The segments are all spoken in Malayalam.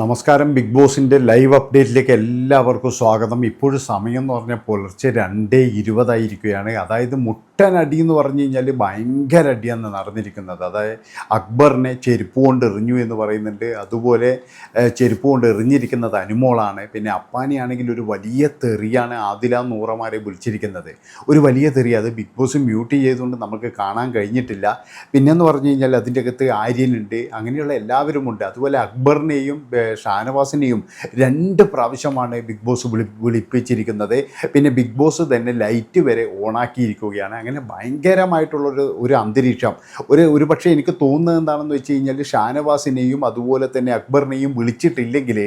നമസ്കാരം. ബിഗ് ബോസിന്റെ ലൈവ് അപ്ഡേറ്റിലേക്ക് എല്ലാവർക്കും സ്വാഗതം. ഇപ്പോഴും സമയം എന്ന് പറഞ്ഞാൽ പുലർച്ചെ രണ്ടേ ഇരുപതായിരിക്കുകയാണ്. അതായത് മുട്ടനടി എന്ന് പറഞ്ഞു കഴിഞ്ഞാൽ ഭയങ്കര അടിയാണ് നടന്നിരിക്കുന്നത്. അതായത് അക്ബറിനെ ചെരുപ്പ് കൊണ്ട് എറിഞ്ഞു എന്ന് പറയുന്നുണ്ട്. അതുപോലെ ചെരുപ്പ് കൊണ്ട് എറിഞ്ഞിരിക്കുന്നത് അനുമോളാണ്. പിന്നെ അപ്പാനിയാണെങ്കിൽ ഒരു വലിയ തെറിയാണ് ആദില നൂറമാരെ വിളിച്ചിരിക്കുന്നത്. ഒരു വലിയ തെറി. അത് ബിഗ് ബോസ് മ്യൂട്ട് ചെയ്തുകൊണ്ട് നമുക്ക് കാണാൻ കഴിഞ്ഞിട്ടില്ല. പിന്നെന്ന് പറഞ്ഞു കഴിഞ്ഞാൽ അതിന്റെ അകത്ത് ആര്യനുണ്ട്. അങ്ങനെയുള്ള എല്ലാവരുമുണ്ട്. അതുപോലെ അക്ബറിനെയും ഷാനവാസിനെയും രണ്ട് പ്രാവശ്യമാണ് ബിഗ് ബോസ് വിളി വിളിപ്പിച്ചിരിക്കുന്നത്. പിന്നെ ബിഗ് ബോസ് തന്നെ ലൈറ്റ് വരെ ഓണാക്കിയിരിക്കുകയാണ്. അങ്ങനെ ഭയങ്കരമായിട്ടുള്ളൊരു ഒരു അന്തരീക്ഷം. ഒരു ഒരു പക്ഷേ എനിക്ക് തോന്നുന്നത് എന്താണെന്ന് വെച്ച് കഴിഞ്ഞാൽ ഷാനവാസിനെയും അതുപോലെ തന്നെ അക്ബറിനെയും വിളിച്ചിട്ടില്ലെങ്കിൽ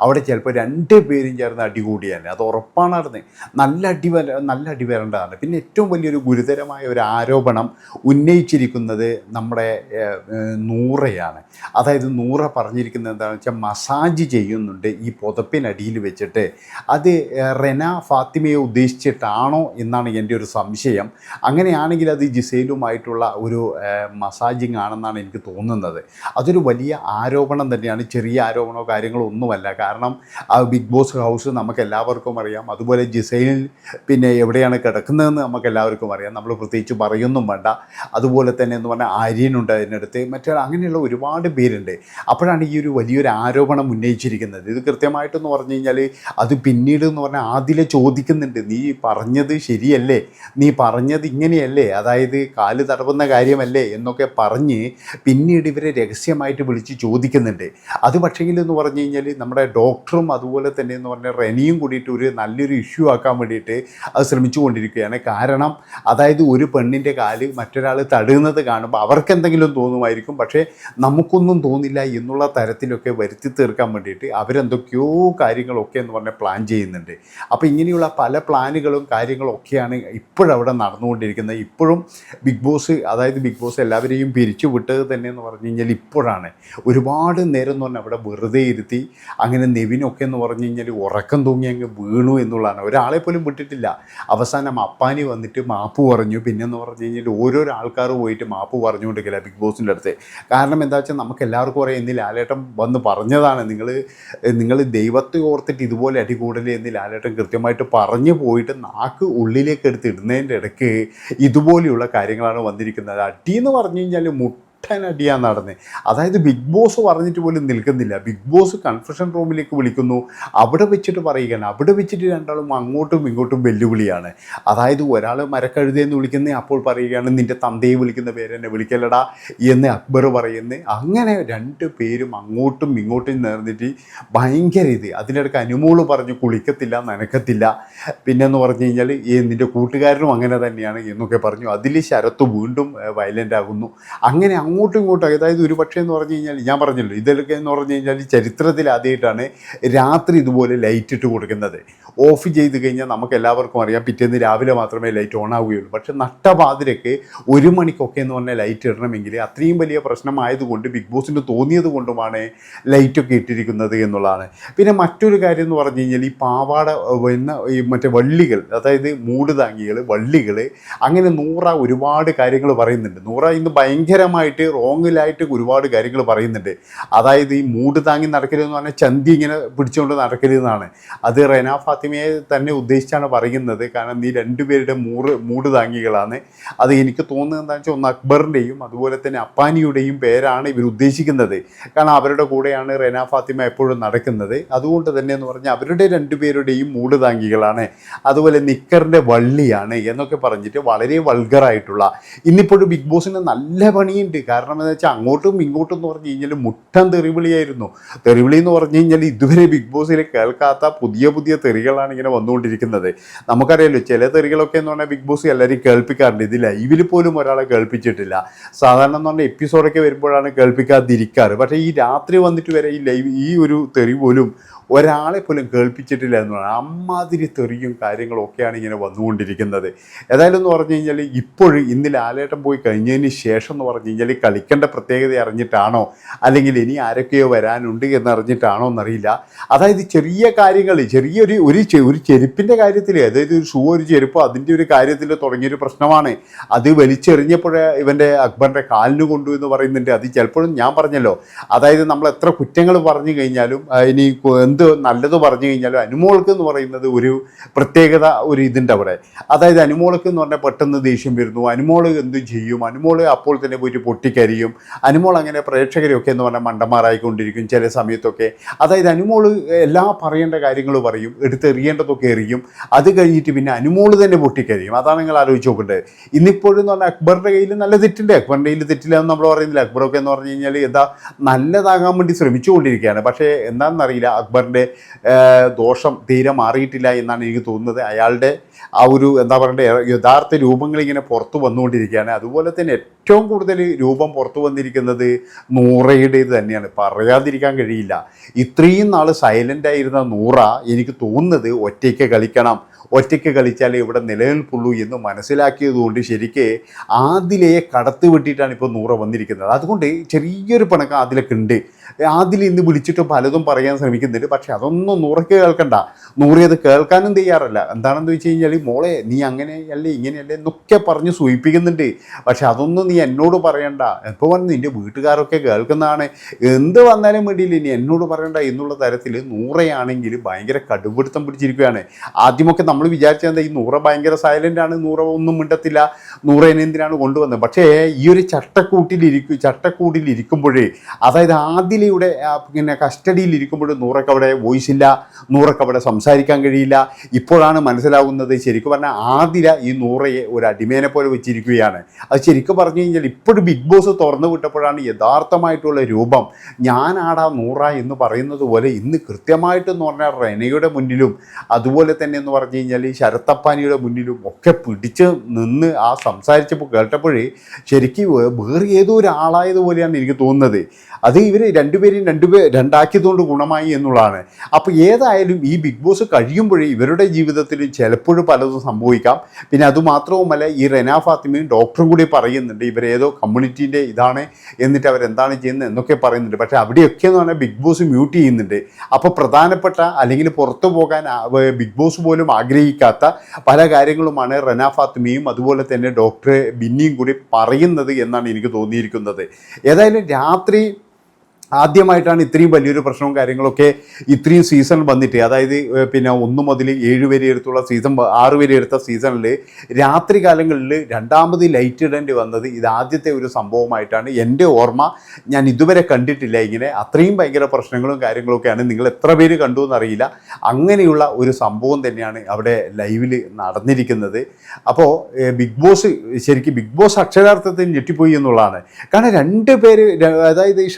അവിടെ ചിലപ്പോൾ രണ്ട് പേരും ചേർന്ന് അടി കൂടിയാണ്. അത് ഉറപ്പാണ് നല്ല അടി വര നല്ല അടി വരേണ്ടതാണ്. പിന്നെ ഏറ്റവും വലിയൊരു ഗുരുതരമായ ഒരു ആരോപണം ഉന്നയിച്ചിരിക്കുന്നത് നമ്മുടെ നൂറയാണ്. അതായത് നൂറ പറഞ്ഞിരിക്കുന്നത് എന്താണെന്ന് വെച്ചാൽ മസാജ് ചെയ്യുന്നുണ്ട് ഈ പുതപ്പിനടിയിൽ വെച്ചിട്ട്. അത് റെന ഫാത്തിമയെ ഉദ്ദേശിച്ചിട്ടാണോ എന്നാണ് എന്റെ ഒരു സംശയം. അങ്ങനെയാണെങ്കിൽ അത് ജിസൈലുമായിട്ടുള്ള ഒരു മസാജിങ് ആണെന്നാണ് എനിക്ക് തോന്നുന്നത്. അതൊരു വലിയ ആരോപണം തന്നെയാണ്. ചെറിയ ആരോപണമോ കാര്യങ്ങളോ ഒന്നുമല്ല. കാരണം ആ ബിഗ് ബോസ് ഹൗസ് നമുക്ക് എല്ലാവർക്കും അറിയാം. അതുപോലെ ജിസൈലിൽ പിന്നെ എവിടെയാണ് കിടക്കുന്നതെന്ന് നമുക്ക് എല്ലാവർക്കും അറിയാം. നമ്മൾ പ്രത്യേകിച്ച് പറയൊന്നും വേണ്ട. അതുപോലെ തന്നെ എന്ന് പറഞ്ഞാൽ ആര്യനുണ്ട് അതിനടുത്ത്. മറ്റേ അങ്ങനെയുള്ള ഒരുപാട് പേരുണ്ട്. അപ്പോഴാണ് ഈ ഒരു വലിയൊരു ആരോപണം ഉന്നയിച്ചിരിക്കുന്നത്. ഇത് കൃത്യമായിട്ടെന്ന് പറഞ്ഞു കഴിഞ്ഞാൽ അത് പിന്നീട് എന്ന് പറഞ്ഞാൽ ആദ്യം ചോദിക്കുന്നുണ്ട്. നീ പറഞ്ഞത് ശരിയല്ലേ? നീ പറഞ്ഞത് ഇങ്ങനെയല്ലേ? അതായത് കാൽ തടവുന്ന കാര്യമല്ലേ? എന്നൊക്കെ പറഞ്ഞ് പിന്നീട് ഇവരെ രഹസ്യമായിട്ട് വിളിച്ച് ചോദിക്കുന്നുണ്ട്. അത് പക്ഷേങ്കിൽ എന്ന് പറഞ്ഞു കഴിഞ്ഞാൽ നമ്മുടെ ഡോക്ടറും അതുപോലെ തന്നെ എന്ന് പറഞ്ഞാൽ റെനിയും കൂടിയിട്ട് ഒരു നല്ലൊരു ഇഷ്യൂ ആക്കാൻ വേണ്ടിയിട്ട് അത് ശ്രമിച്ചുകൊണ്ടിരിക്കുകയാണ് കാരണം അതായത് ഒരു പെണ്ണിന്റെ കാൽ മറ്റൊരാൾ തടയുന്നത് കാണുമ്പോൾ അവർക്ക് എന്തെങ്കിലും തോന്നുമായിരിക്കും. പക്ഷേ നമുക്കൊന്നും തോന്നില്ല എന്നുള്ള തരത്തിലൊക്കെ വരുത്തി തീർക്കാൻ വേണ്ടിയിട്ട് അവരെന്തൊക്കെയോ കാര്യങ്ങളൊക്കെ എന്ന് പറഞ്ഞാൽ പ്ലാൻ ചെയ്യുന്നുണ്ട്. അപ്പോൾ ഇങ്ങനെയുള്ള പല പ്ലാനുകളും കാര്യങ്ങളൊക്കെയാണ് ഇപ്പോഴവിടെ നടന്നുകൊണ്ടിരിക്കുന്നത്. ഇപ്പോഴും ബിഗ് ബോസ് അതായത് ബിഗ് ബോസ് എല്ലാവരെയും പിരിച്ചു വിട്ടത് തന്നെ എന്ന് പറഞ്ഞു കഴിഞ്ഞാൽ ഇപ്പോഴാണ്. ഒരുപാട് നേരം എന്ന് പറഞ്ഞാൽ അവിടെ വെറുതെ ഇരുത്തി അങ്ങനെ നെവിനൊക്കെ എന്ന് പറഞ്ഞു കഴിഞ്ഞാൽ ഉറക്കം തൂങ്ങി അങ്ങ് വീണു എന്നുള്ളതാണ്. ഒരാളെ പോലും വിട്ടിട്ടില്ല. അവസാനം അപ്പാനി വന്നിട്ട് മാപ്പ് പറഞ്ഞു. പിന്നെ എന്ന് പറഞ്ഞു കഴിഞ്ഞാൽ ഓരോരോ ആൾക്കാർ പോയിട്ട് മാപ്പ് പറഞ്ഞുകൊണ്ടിരിക്കില്ല ബിഗ് ബോസിന്റെ അടുത്ത്. കാരണം എന്താ വെച്ചാൽ നമുക്ക് എല്ലാവർക്കും അറിയാം ഇന്ന് ലാലേട്ടം വന്ന് പറഞ്ഞതാണ് നിങ്ങൾ നിങ്ങൾ ദൈവത്തെ ഓർത്തിട്ട് ഇതുപോലെ അടികൂടലേ എന്ന് ലാലേട്ടൻ കൃത്യമായിട്ട് പറഞ്ഞു പോയിട്ട് നാക്ക് ഉള്ളിലേക്ക് എടുത്ത് ഇടുന്നതിന്റെ ഇടയ്ക്ക് ഇതുപോലെയുള്ള കാര്യങ്ങളാണ് വന്നിരിക്കുന്നത്. അടി എന്ന് പറഞ്ഞു കഴിഞ്ഞാൽ മുട്ടൻ അടിയാണ് നടന്നത് അതായത് ബിഗ് ബോസ് പറഞ്ഞിട്ട് പോലും നിൽക്കുന്നില്ല. ബിഗ് ബോസ് കൺഫ്യൂഷൻ റൂമിലേക്ക് വിളിക്കുന്നു. അവിടെ വെച്ചിട്ട് പറയുകയാണ്. അവിടെ വെച്ചിട്ട് രണ്ടാളും അങ്ങോട്ടും ഇങ്ങോട്ടും വെല്ലുവിളിയാണ്. അതായത് ഒരാൾ മരക്കഴുതെന്ന് വിളിക്കുന്നേ അപ്പോൾ പറയുകയാണ് നിന്റെ തന്തയെ വിളിക്കുന്ന പേര് എന്നെ വിളിക്കലടാ എന്ന് അക്ബർ പറയുന്നത് അങ്ങനെ രണ്ട് പേരും അങ്ങോട്ടും ഇങ്ങോട്ടും നേർന്നിട്ട് ഭയങ്കര ഇത്. അതിനിടയ്ക്ക് അനുമോൾ പറഞ്ഞു കുളിക്കത്തില്ല നനക്കത്തില്ല. പിന്നെന്ന് പറഞ്ഞു കഴിഞ്ഞാൽ ഈ നിന്റെ കൂട്ടുകാരനും അങ്ങനെ തന്നെയാണ് എന്നൊക്കെ പറഞ്ഞു. അതിൽ ശരത്ത് വീണ്ടും വയലന്റ് ആകുന്നു. അങ്ങനെ അങ്ങോട്ടും ഇങ്ങോട്ടും അതായത് ഒരു പക്ഷേ എന്ന് പറഞ്ഞു കഴിഞ്ഞാൽ ഞാൻ പറഞ്ഞല്ലോ ഇതൊക്കെ എന്ന് പറഞ്ഞു കഴിഞ്ഞാൽ ചരിത്രത്തിൽ ആദ്യമായിട്ടാണ് രാത്രി ഇതുപോലെ ലൈറ്റ് ഇട്ട് കൊടുക്കുന്നത്. ഓഫ് ചെയ്ത് കഴിഞ്ഞാൽ നമുക്ക് എല്ലാവർക്കും അറിയാം പിറ്റേന്ന് രാവിലെ മാത്രമേ ലൈറ്റ് ഓൺ ആവുകയുള്ളൂ. പക്ഷേ നട്ടപാതിരക്ക് ഒരു മണിക്കൊക്കെ എന്ന് പറഞ്ഞാൽ ലൈറ്റ് ഇടണമെങ്കിൽ അത്രയും വലിയ പ്രശ്നമായതുകൊണ്ട് ബിഗ് ബോസിന് തോന്നിയത് കൊണ്ടുമാണ് ലൈറ്റൊക്കെ ഇട്ടിരിക്കുന്നത് എന്നുള്ളതാണ്. പിന്നെ മറ്റൊരു കാര്യം എന്ന് പറഞ്ഞു കഴിഞ്ഞാൽ ഈ പാവാട എന്ന ഈ മറ്റേ വള്ളികൾ അതായത് മൂട് താങ്ങികൾ വള്ളികൾ അങ്ങനെ നൂറ ഒരുപാട് കാര്യങ്ങൾ പറയുന്നുണ്ട്. നൂറ ഇന്ന് ഭയങ്കരമായിട്ട് റോങ്ങിലായിട്ട് ഒരുപാട് കാര്യങ്ങൾ പറയുന്നുണ്ട്. അതായത് ഈ മൂട് താങ്ങി നടക്കരുതെന്ന് പറഞ്ഞാൽ ചന്തി ഇങ്ങനെ പിടിച്ചുകൊണ്ട് നടക്കരുതെന്നാണ്. അത് റെന ഫാത്തിമയെ തന്നെ ഉദ്ദേശിച്ചാണ് പറയുന്നത്. കാരണം നീ രണ്ടുപേരുടെ മൂറ് മൂട് താങ്ങികളാണ്. അത് എനിക്ക് തോന്നുന്നത് എന്താണെന്ന് വെച്ചാൽ ഒന്ന് അക്ബറിന്റെയും അതുപോലെ തന്നെ അപ്പാനിയുടെയും പേരാണ് ഇവർ ഉദ്ദേശിക്കുന്നത്. കാരണം അവരുടെ കൂടെയാണ് റെന ഫാത്തിമ എപ്പോഴും നടക്കുന്നത്. അതുകൊണ്ട് തന്നെ എന്ന് പറഞ്ഞാൽ അവരുടെ രണ്ടുപേരുടെയും മൂട് താങ്ങികളാണ്. അതുപോലെ നിക്കറിന്റെ വള്ളിയാണ് എന്നൊക്കെ പറഞ്ഞിട്ട് വളരെ വൾഗറായിട്ടുള്ള ഇന്നിപ്പോഴും ബിഗ് ബോസിന് നല്ല പണിയുണ്ട്. കാരണം എന്ന് വെച്ചാൽ അങ്ങോട്ടും ഇങ്ങോട്ടും എന്ന് പറഞ്ഞു കഴിഞ്ഞാൽ മുട്ടൻ തെറിവിളിയായിരുന്നു. തെറിവിളി എന്ന് പറഞ്ഞു കഴിഞ്ഞാൽ ഇതുവരെ ബിഗ് ബോസിൽ കേൾക്കാത്ത പുതിയ പുതിയ തെറികളാണ് ഇങ്ങനെ വന്നുകൊണ്ടിരിക്കുന്നത്. നമുക്കറിയാലോ ചില തെറികളൊക്കെ എന്ന് പറഞ്ഞാൽ ബിഗ് ബോസ് എല്ലാവരും കേൾപ്പിക്കാറുണ്ട്. ഇത് ലൈവിൽ പോലും ഒരാളെ കേൾപ്പിച്ചിട്ടില്ല. സാധാരണ എന്ന് പറഞ്ഞാൽ എപ്പിസോഡൊക്കെ വരുമ്പോഴാണ് കേൾപ്പിക്കാതിരിക്കാറ്. പക്ഷേ ഈ രാത്രി വന്നിട്ട് വരെ ഈ ലൈവ് ഈ ഒരു തെറി പോലും ഒരാളെ പോലും കേൾപ്പിച്ചിട്ടില്ല എന്ന് പറഞ്ഞാൽ അമ്മാതിരി തെറിയും കാര്യങ്ങളും ഒക്കെയാണ് ഇങ്ങനെ വന്നുകൊണ്ടിരിക്കുന്നത്. ഏതായാലും എന്ന് പറഞ്ഞു കഴിഞ്ഞാൽ ഇപ്പോഴും ഇന്ന് ലാലേട്ടൻ പോയി കഴിഞ്ഞതിന് ശേഷം എന്ന് പറഞ്ഞു കഴിഞ്ഞാൽ കളിക്കേണ്ട പ്രത്യേകത അറിഞ്ഞിട്ടാണോ? അല്ലെങ്കിൽ ഇനി ആരൊക്കെയോ വരാനുണ്ട് എന്നറിഞ്ഞിട്ടാണോ എന്നറിയില്ല. അതായത് ചെറിയ കാര്യങ്ങൾ ചെറിയൊരു ഒരു ഒരു ചെരുപ്പിന്റെ കാര്യത്തിൽ അതായത് ഒരു ഷൂ ഒരു ചെരുപ്പോ അതിന്റെ ഒരു കാര്യത്തിൽ തുടങ്ങിയൊരു പ്രശ്നമാണ്. അത് വലിച്ചെറിഞ്ഞപ്പോഴേ ഇവന്റെ അക്ബറിന്റെ കാലിന് കൊണ്ടു എന്ന് പറയുന്നുണ്ട്. അത് ചിലപ്പോഴും ഞാൻ പറഞ്ഞല്ലോ. അതായത് നമ്മൾ എത്ര കുറ്റങ്ങൾ പറഞ്ഞു കഴിഞ്ഞാലും ഇനി എന്ത് നല്ലത് പറഞ്ഞു കഴിഞ്ഞാലും അനുമോൾക്ക് എന്ന് പറയുന്നത് ഒരു പ്രത്യേകത ഒരു ഇതിന്റെ അവിടെ. അതായത് അനുമോൾക്ക് എന്ന് പറഞ്ഞാൽ പെട്ടെന്ന് ദേഷ്യം വരുന്നു. അനുമോൾ എന്ത് ചെയ്യും? അനുമോൾ അപ്പോൾ തന്നെ പോയിട്ട് പൊട്ടിക്കരിയും അനുമോൾ അങ്ങനെ പ്രേക്ഷകരെയൊക്കെ എന്ന് പറഞ്ഞാൽ മണ്ടന്മാരായിക്കൊണ്ടിരിക്കും ചില സമയത്തൊക്കെ. അതായത് അനുമോൾ എല്ലാ പറയേണ്ട കാര്യങ്ങൾ പറയും എടുത്തെറിയേണ്ടതൊക്കെ എറിയും. അത് കഴിഞ്ഞിട്ട് പിന്നെ അനുമോൾ തന്നെ പൊട്ടിക്കരിയും അതാണ് നിങ്ങൾ ആലോചിച്ച് നോക്കേണ്ടത്. ഇന്നിപ്പോഴും എന്ന് പറഞ്ഞാൽ അക്ബറിന്റെ കയ്യിൽ നല്ല തെറ്റുണ്ട്. അക്ബറിന്റെ കയ്യിൽ തെറ്റില്ല എന്ന് നമ്മൾ പറയുന്നില്ല. അക്ബറൊക്കെ എന്ന് പറഞ്ഞു കഴിഞ്ഞാൽ എന്താ നല്ലതാകാൻ വേണ്ടി ശ്രമിച്ചുകൊണ്ടിരിക്കുകയാണ്. പക്ഷേ എന്താണെന്നറിയില്ല അക്ബറിന്റെ ദോഷം തീരെ മാറിയിട്ടില്ല എന്നാണ് എനിക്ക് തോന്നുന്നത്. അയാളുടെ ആ ഒരു എന്താ പറയണ്ടേ യഥാർത്ഥ രൂപങ്ങൾ ഇങ്ങനെ പുറത്തു വന്നുകൊണ്ടിരിക്കുകയാണ്. അതുപോലെ തന്നെ ഏറ്റവും കൂടുതൽ രൂപം പുറത്തു വന്നിരിക്കുന്നത് നൂറയുടേത് തന്നെയാണ്. പറയാതിരിക്കാൻ കഴിയില്ല. ഇത്രയും നാൾ സൈലന്റ് ആയിരുന്ന നൂറ എനിക്ക് തോന്നുന്നത് ഒറ്റയ്ക്ക് കളിക്കണം. ഒറ്റയ്ക്ക് കളിച്ചാലേ ഇവിടെ നിലനിൽപ്പുള്ളൂ എന്ന് മനസ്സിലാക്കിയതുകൊണ്ട് ശരിക്ക് ആദിലയെ കടത്തി വിട്ടിട്ടാണ് ഇപ്പോൾ നൂറ വന്നിരിക്കുന്നത്. അതുകൊണ്ട് ചെറിയൊരു പണക്കം അതിലൊക്കെ ഉണ്ട് ആദിൽ ഇന്ന് വിളിച്ചിട്ട് പലതും പറയാൻ ശ്രമിക്കുന്നുണ്ട്. പക്ഷെ അതൊന്നും നൂറയ്ക്ക് കേൾക്കണ്ട. നൂറ് അത് കേൾക്കാനും തയ്യാറല്ല. എന്താണെന്ന് വെച്ച് കഴിഞ്ഞാൽ മോളെ നീ അങ്ങനെയല്ലേ ഇങ്ങനെയല്ലേ എന്നൊക്കെ പറഞ്ഞ് സൂചിപ്പിക്കുന്നുണ്ട്. പക്ഷെ അതൊന്നും നീ എന്നോട് പറയണ്ട. ഇപ്പോൾ വന്ന് നിന്റെ വീട്ടുകാരൊക്കെ കേൾക്കുന്നതാണ്. എന്ത് വന്നാലും വേണ്ടിയില്ല ഇനി എന്നോട് പറയണ്ട എന്നുള്ള തരത്തിൽ നൂറയാണെങ്കിൽ ഭയങ്കര കടുപിടുത്തം പിടിച്ചിരിക്കുകയാണ്. ആദ്യമൊക്കെ നമ്മൾ വിചാരിച്ചത് ഈ നൂറ ഭയങ്കര സൈലന്റ് ആണ് നൂറ ഒന്നും മിണ്ടത്തില്ല. നൂറ എന്നെ എന്തിനാണ് കൊണ്ടുവന്നത്? പക്ഷേ ഈ ഒരു ചട്ടക്കൂട്ടിലിരിക്കും ചട്ടക്കൂട്ടിലിരിക്കുമ്പോഴേ അതായത് ആദിലയുടെ ആ, പിന്നെ കസ്റ്റഡിയിൽ ഇരിക്കുമ്പോഴും നൂറൊക്കെ അവിടെ വോയിസ് ഇല്ല നൂറൊക്കെ അവിടെ സംസാരിക്കാൻ കഴിയില്ല. ഇപ്പോഴാണ് മനസ്സിലാകുന്നത് ശരിക്കും പറഞ്ഞാൽ ആദില ഈ നൂറയെ ഒരു അടിമേനെ പോലെ വെച്ചിരിക്കുകയാണ്. അത് ശരിക്കും പറഞ്ഞു കഴിഞ്ഞാൽ ഇപ്പോഴും ബിഗ് ബോസ് തുറന്നു വിട്ടപ്പോഴാണ് യഥാർത്ഥമായിട്ടുള്ള രൂപം. ഞാനാടാ നൂറ എന്ന് പറയുന്നത് പോലെ ഇന്ന് കൃത്യമായിട്ടെന്ന് പറഞ്ഞാൽ റെനയുടെ മുന്നിലും അതുപോലെ തന്നെ എന്ന് പറഞ്ഞു കഴിഞ്ഞാൽ ഈ ശരത്തപ്പാനിയുടെ മുന്നിലും ഒക്കെ പിടിച്ച് നിന്ന് ആ സംസാരിച്ചപ്പോൾ കേട്ടപ്പോഴേ ശരിക്കും വേറെ ഏതോ ഒരാളായതുപോലെയാണ് എനിക്ക് തോന്നുന്നത്. അത് ഇവർ രണ്ടുപേരും രണ്ടുപേർ രണ്ടാക്കിയതുകൊണ്ട് ഗുണമായി എന്നുള്ളതാണ്. അപ്പോൾ ഏതായാലും ഈ ബിഗ് ബോസ് കഴിയുമ്പോഴേ ഇവരുടെ ജീവിതത്തിൽ ചിലപ്പോഴും പലതും സംഭവിക്കാം. പിന്നെ അതുമാത്രവുമല്ല ഈ റെന ഫാത്തിമയും ഡോക്ടറും കൂടി പറയുന്നുണ്ട് ഇവരേതോ കമ്മ്യൂണിറ്റീന്റെ ഇതാണ് എന്നിട്ട് അവരെന്താണ് ചെയ്യുന്നത് എന്നൊക്കെ പറയുന്നുണ്ട്. പക്ഷേ അവിടെയൊക്കെ എന്ന് പറഞ്ഞാൽ ബിഗ് ബോസ് മ്യൂട്ട് ചെയ്യുന്നുണ്ട്. അപ്പോൾ പ്രധാനപ്പെട്ട അല്ലെങ്കിൽ പുറത്തു പോകാൻ ബിഗ് ബോസ് പോലും ആഗ്രഹിക്കാത്ത പല കാര്യങ്ങളുമാണ് റെന ഫാത്തിമയും അതുപോലെ തന്നെ ഡോക്ടർ ബിന്നിയും കൂടി പറയുന്നത് എന്നാണ് എനിക്ക് തോന്നിയിരിക്കുന്നത്. ഏതായാലും രാത്രി ആദ്യമായിട്ടാണ് ഇത്രയും വലിയൊരു പ്രശ്നവും കാര്യങ്ങളൊക്കെ ഇത്രയും സീസൺ വന്നിട്ട് അതായത് പിന്നെ ഒന്ന് മുതൽ ഏഴ് വരെ എടുത്തുള്ള സീസൺ ആറ് വരെ എടുത്ത സീസണിൽ രാത്രി കാലങ്ങളിൽ രണ്ടാമത് ലൈറ്റ് ഇടേണ്ടി വന്നത് ഇത് ആദ്യത്തെ ഒരു സംഭവമായിട്ടാണ്. എന്റെ ഓർമ്മ ഞാൻ ഇതുവരെ കണ്ടിട്ടില്ല ഇങ്ങനെ. അത്രയും ഭയങ്കര പ്രശ്നങ്ങളും കാര്യങ്ങളൊക്കെയാണ്. നിങ്ങൾ എത്ര പേര് കണ്ടു എന്നറിയില്ല. അങ്ങനെയുള്ള ഒരു സംഭവം തന്നെയാണ് അവിടെ ലൈവിൽ നടന്നിരിക്കുന്നത്. അപ്പോൾ ബിഗ് ബോസ് ശരിക്കും ബിഗ് ബോസ് അക്ഷരാർത്ഥത്തിൽ ഞെട്ടിപ്പോയി എന്നുള്ളതാണ്. കാരണം രണ്ട് പേര് അതായത് ഈ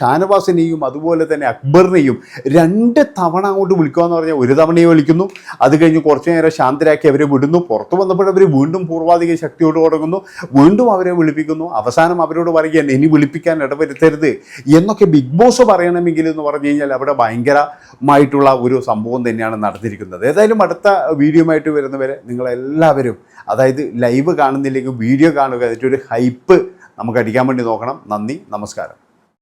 ഷാനവാസിനെയും അതുപോലെ തന്നെ അക്ബറിനെയും രണ്ട് തവണ അങ്ങോട്ട് വിളിക്കുക എന്ന് പറഞ്ഞാൽ ഒരു തവണയെ വിളിക്കുന്നു. അത് കഴിഞ്ഞ് കുറച്ച് നേരം ശാന്തരാക്കി അവരെ വിടുന്നു. പുറത്ത് വന്നപ്പോൾ അവർ വീണ്ടും പൂർവാധിക ശക്തിയോട് തുടങ്ങുന്നു. വീണ്ടും അവരെ വിളിപ്പിക്കുന്നു. അവസാനം അവരോട് പറയുകയാണ് ഇനി വിളിപ്പിക്കാൻ ഇടവരുത്തരുത് എന്നൊക്കെ ബിഗ് ബോസ് പറയണമെങ്കിൽ എന്ന് പറഞ്ഞു കഴിഞ്ഞാൽ അവിടെ ഭയങ്കരമായിട്ടുള്ള ഒരു സംഭവം തന്നെയാണ് നടന്നിരിക്കുന്നത്. ഏതായാലും അടുത്ത വീഡിയോ ആയിട്ട് വരുന്നവരെ നിങ്ങളെല്ലാവരും അതായത് ലൈവ് കാണുന്നില്ലെങ്കിൽ വീഡിയോ കാണുക. അതിന്റെ ഒരു ഹൈപ്പ് നമുക്ക് അടിക്കാൻ വേണ്ടി നോക്കണം. നന്ദി നമസ്കാരം.